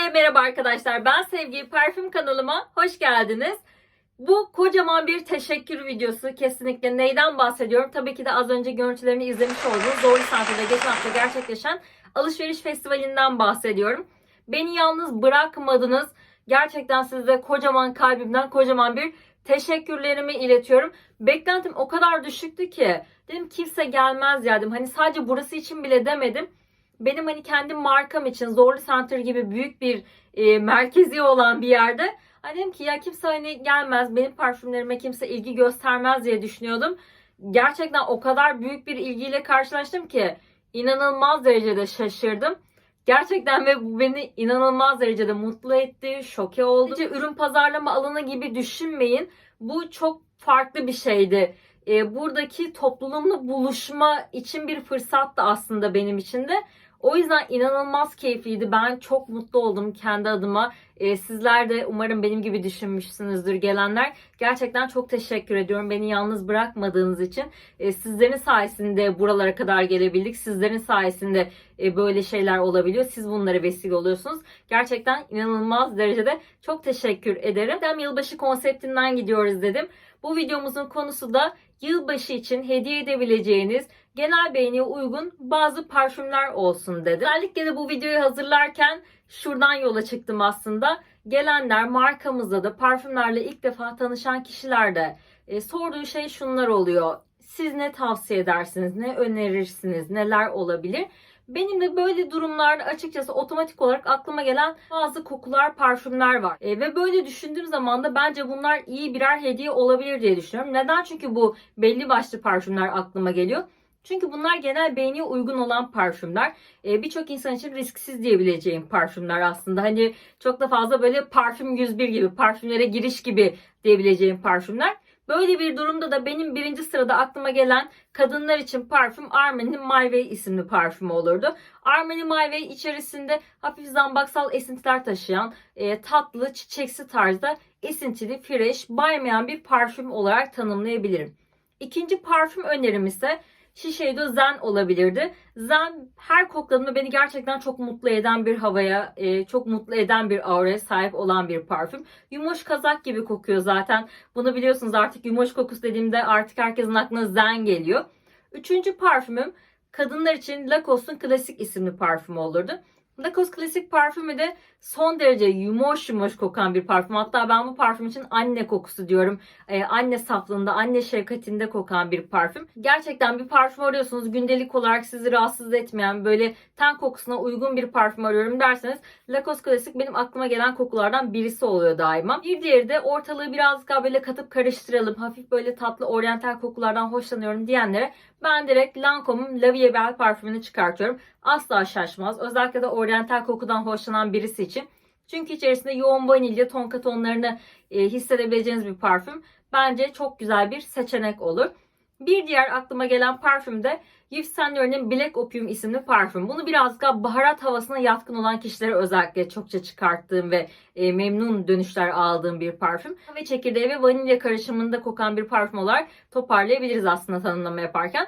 merhaba arkadaşlar. Ben Sevgi Parfüm kanalıma hoş geldiniz. Bu kocaman bir teşekkür videosu. Kesinlikle neyden bahsediyorum? Tabii ki de az önce görüntülerini izlemiş olduğunuz Zorlu Center'da geçen hafta gerçekleşen alışveriş festivalinden bahsediyorum. Beni yalnız bırakmadınız. Gerçekten size kocaman kalbimden kocaman bir teşekkürlerimi iletiyorum. Beklentim o kadar düşüktü ki. Dedim kimse gelmez ya dedim. Hani sadece burası için bile demedim benim hani kendi markam için Zorlu Center gibi büyük bir e, merkezi olan bir yerde hani dedim ki ya kimse hani gelmez benim parfümlerime kimse ilgi göstermez diye düşünüyordum. Gerçekten o kadar büyük bir ilgiyle karşılaştım ki inanılmaz derecede şaşırdım. Gerçekten ve bu beni inanılmaz derecede mutlu etti, şoke oldu. Sadece ürün pazarlama alanı gibi düşünmeyin. Bu çok farklı bir şeydi. E, buradaki toplumla buluşma için bir fırsattı aslında benim için de. O yüzden inanılmaz keyifliydi. Ben çok mutlu oldum kendi adıma. Ee, sizler de umarım benim gibi düşünmüşsünüzdür gelenler. Gerçekten çok teşekkür ediyorum. Beni yalnız bırakmadığınız için. Ee, sizlerin sayesinde buralara kadar gelebildik. Sizlerin sayesinde e, böyle şeyler olabiliyor. Siz bunlara vesile oluyorsunuz. Gerçekten inanılmaz derecede çok teşekkür ederim. Hem yılbaşı konseptinden gidiyoruz dedim. Bu videomuzun konusu da yılbaşı için hediye edebileceğiniz genel beğeniye uygun bazı parfümler olsun dedim. Özellikle de bu videoyu hazırlarken şuradan yola çıktım aslında. Gelenler markamızda da parfümlerle ilk defa tanışan kişilerde e, sorduğu şey şunlar oluyor. Siz ne tavsiye edersiniz, ne önerirsiniz, neler olabilir? Benim de böyle durumlarda açıkçası otomatik olarak aklıma gelen bazı kokular, parfümler var. E, ve böyle düşündüğüm zaman da bence bunlar iyi birer hediye olabilir diye düşünüyorum. Neden? Çünkü bu belli başlı parfümler aklıma geliyor. Çünkü bunlar genel beğeniye uygun olan parfümler. Ee, Birçok insan için risksiz diyebileceğim parfümler aslında. Hani çok da fazla böyle parfüm 101 gibi, parfümlere giriş gibi diyebileceğim parfümler. Böyle bir durumda da benim birinci sırada aklıma gelen kadınlar için parfüm Armani My Way isimli parfüm olurdu. Armani My Way içerisinde hafif zambaksal esintiler taşıyan e, tatlı, çiçeksi tarzda esintili, fresh, baymayan bir parfüm olarak tanımlayabilirim. İkinci parfüm önerim ise Shiseido Zen olabilirdi. Zen her kokladığımda beni gerçekten çok mutlu eden bir havaya, e, çok mutlu eden bir auraya sahip olan bir parfüm. Yumoş kazak gibi kokuyor zaten. Bunu biliyorsunuz artık yumoş kokusu dediğimde artık herkesin aklına Zen geliyor. Üçüncü parfümüm kadınlar için Lacoste'un klasik isimli parfümü olurdu. Lacoste klasik parfümü de son derece yumoş yumoş kokan bir parfüm. Hatta ben bu parfüm için anne kokusu diyorum. Ee, anne saflığında, anne şefkatinde kokan bir parfüm. Gerçekten bir parfüm arıyorsunuz. Gündelik olarak sizi rahatsız etmeyen, böyle ten kokusuna uygun bir parfüm arıyorum derseniz Lacoste klasik benim aklıma gelen kokulardan birisi oluyor daima. Bir diğeri de ortalığı birazcık daha böyle katıp karıştıralım. Hafif böyle tatlı oryantal kokulardan hoşlanıyorum diyenlere ben direkt Lancome'un La Vie Belle parfümünü çıkartıyorum. Asla şaşmaz. Özellikle de oryantal kokudan hoşlanan birisi için. Çünkü içerisinde yoğun vanilya, tonka tonlarını e, hissedebileceğiniz bir parfüm. Bence çok güzel bir seçenek olur. Bir diğer aklıma gelen parfüm de Yves Saint Laurent'in Black Opium isimli parfüm. Bunu biraz daha baharat havasına yatkın olan kişilere özellikle çokça çıkarttığım ve e, memnun dönüşler aldığım bir parfüm. Ve çekirdeği ve vanilya karışımında kokan bir parfüm olarak toparlayabiliriz aslında tanımlama yaparken.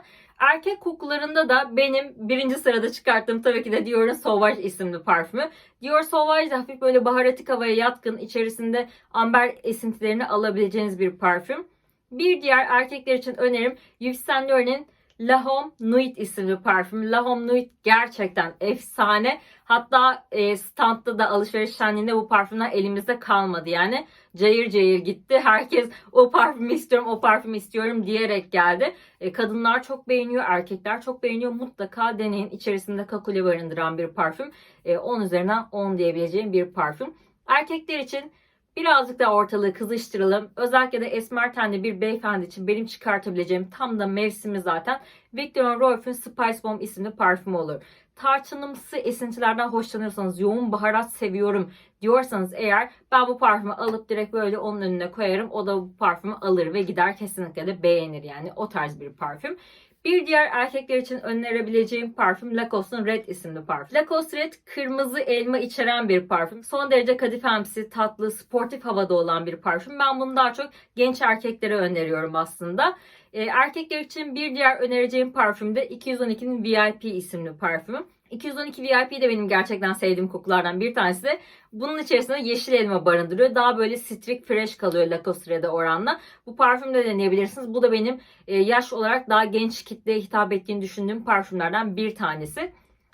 Erkek kokularında da benim birinci sırada çıkarttığım tabii ki de Dior'un Sauvage isimli parfümü. Dior Sauvage de hafif böyle baharatik havaya yatkın, içerisinde amber esintilerini alabileceğiniz bir parfüm. Bir diğer erkekler için önerim Yves Saint Laurent'in La Homme Nuit isimli parfüm. La Homme Nuit gerçekten efsane. Hatta e, standta da alışveriş şenliğinde bu parfümler elimizde kalmadı. Yani cayır cayır gitti. Herkes o parfümü istiyorum, o parfümü istiyorum diyerek geldi. E, kadınlar çok beğeniyor, erkekler çok beğeniyor. Mutlaka deneyin. İçerisinde kakule barındıran bir parfüm. E, 10 üzerinden 10 diyebileceğim bir parfüm. Erkekler için Birazcık da ortalığı kızıştıralım. Özellikle de esmer tenli bir beyefendi için benim çıkartabileceğim tam da mevsimi zaten Victor Rolf'ün Spice Bomb isimli parfümü olur. Tarçınımsı esintilerden hoşlanıyorsanız, yoğun baharat seviyorum diyorsanız eğer ben bu parfümü alıp direkt böyle onun önüne koyarım. O da bu parfümü alır ve gider kesinlikle de beğenir yani o tarz bir parfüm. Bir diğer erkekler için önerebileceğim parfüm Lacoste'un Red isimli parfüm. Lacoste Red kırmızı elma içeren bir parfüm. Son derece kadifemsi, tatlı, sportif havada olan bir parfüm. Ben bunu daha çok genç erkeklere öneriyorum aslında. E, erkekler için bir diğer önereceğim parfüm de 212'nin VIP isimli parfümü. 212 VIP de benim gerçekten sevdiğim kokulardan bir tanesi. Bunun içerisinde yeşil elma barındırıyor. Daha böyle citrik fresh kalıyor Lacoste oranla. Bu parfüm de deneyebilirsiniz. Bu da benim e, yaş olarak daha genç kitleye hitap ettiğini düşündüğüm parfümlerden bir tanesi.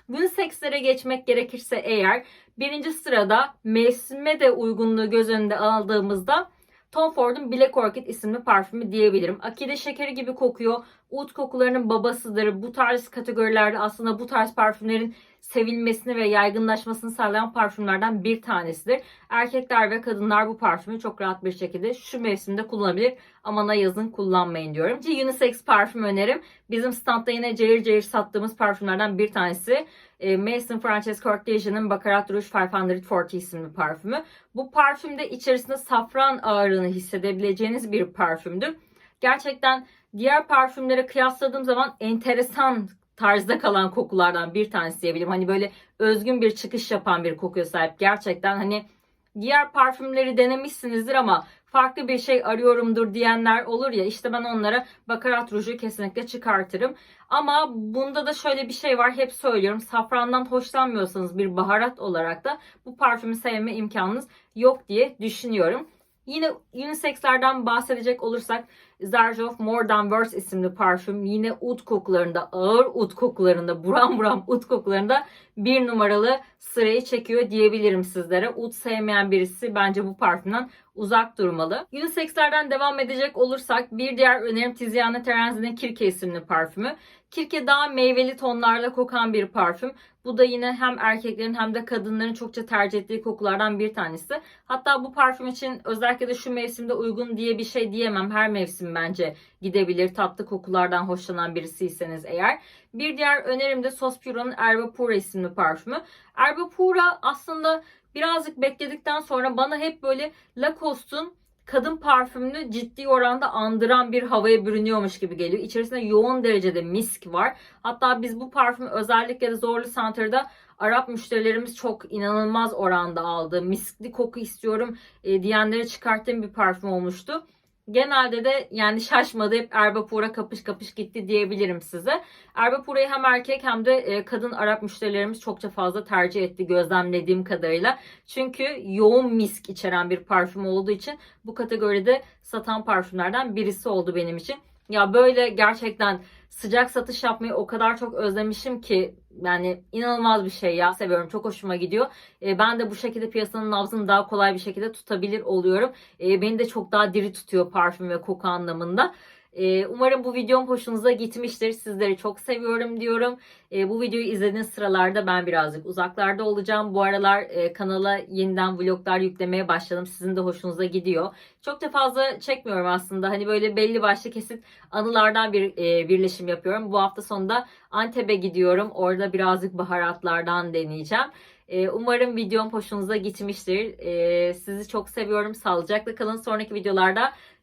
Unisex'lere geçmek gerekirse eğer birinci sırada mevsime de uygunluğu göz önünde aldığımızda Tom Ford'un Black Orchid isimli parfümü diyebilirim. Akide şekeri gibi kokuyor. Oud kokularının babasıdır. Bu tarz kategorilerde aslında bu tarz parfümlerin sevilmesini ve yaygınlaşmasını sağlayan parfümlerden bir tanesidir. Erkekler ve kadınlar bu parfümü çok rahat bir şekilde şu mevsimde kullanabilir ama na yazın kullanmayın diyorum. Unisex parfüm önerim. Bizim standta yine cayır cayır sattığımız parfümlerden bir tanesi. E, Mason Frances Cortesia'nın Baccarat Rouge 540 isimli parfümü. Bu parfümde içerisinde safran ağırlığını hissedebileceğiniz bir parfümdür. Gerçekten diğer parfümlere kıyasladığım zaman enteresan tarzda kalan kokulardan bir tanesi diyebilirim. Hani böyle özgün bir çıkış yapan bir kokuya sahip. Gerçekten hani diğer parfümleri denemişsinizdir ama farklı bir şey arıyorumdur diyenler olur ya işte ben onlara bakarat ruju kesinlikle çıkartırım. Ama bunda da şöyle bir şey var hep söylüyorum safrandan hoşlanmıyorsanız bir baharat olarak da bu parfümü sevme imkanınız yok diye düşünüyorum. Yine unisexlerden bahsedecek olursak Zarjof More Than Words isimli parfüm yine ud kokularında ağır ud kokularında buram buram ud kokularında bir numaralı sırayı çekiyor diyebilirim sizlere. Ud sevmeyen birisi bence bu parfümden uzak durmalı. Unisexlerden devam edecek olursak bir diğer önerim Tiziana Terenzi'nin Kirke isimli parfümü. Kirke daha meyveli tonlarla kokan bir parfüm. Bu da yine hem erkeklerin hem de kadınların çokça tercih ettiği kokulardan bir tanesi. Hatta bu parfüm için özellikle de şu mevsimde uygun diye bir şey diyemem. Her mevsim bence gidebilir. Tatlı kokulardan hoşlanan birisiyseniz eğer. Bir diğer önerim de Sos Puro'nun Erba Pura isimli parfümü. Erba Pura aslında birazcık bekledikten sonra bana hep böyle Lacoste'un kadın parfümünü ciddi oranda andıran bir havaya bürünüyormuş gibi geliyor. İçerisinde yoğun derecede misk var. Hatta biz bu parfümü özellikle de Zorlu Center'da Arap müşterilerimiz çok inanılmaz oranda aldı. Miskli koku istiyorum e, diyenlere çıkarttığım bir parfüm olmuştu. Genelde de yani şaşmadı hep Erbapura kapış kapış gitti diyebilirim size. Erbapura'yı hem erkek hem de e, kadın Arap müşterilerimiz çokça fazla tercih etti gözlemlediğim kadarıyla. Çünkü yoğun misk içeren bir parfüm olduğu için bu kategoride satan parfümlerden birisi oldu benim için. Ya böyle gerçekten sıcak satış yapmayı o kadar çok özlemişim ki yani inanılmaz bir şey ya seviyorum çok hoşuma gidiyor. E, ben de bu şekilde piyasanın nabzını daha kolay bir şekilde tutabilir oluyorum. E, beni de çok daha diri tutuyor parfüm ve koku anlamında. E, umarım bu videom hoşunuza gitmiştir. Sizleri çok seviyorum diyorum. E, bu videoyu izlediğiniz sıralarda ben birazcık uzaklarda olacağım. Bu aralar e, kanala yeniden vloglar yüklemeye başladım. Sizin de hoşunuza gidiyor. Çok da fazla çekmiyorum aslında. Hani böyle belli başlı kesit anılardan bir e, birleşim yapıyorum. Bu hafta sonunda Antep'e gidiyorum. Orada birazcık baharatlardan deneyeceğim. E, umarım videom hoşunuza gitmiştir. Sizi çok seviyorum. Sağlıcakla kalın. Sonraki videolarda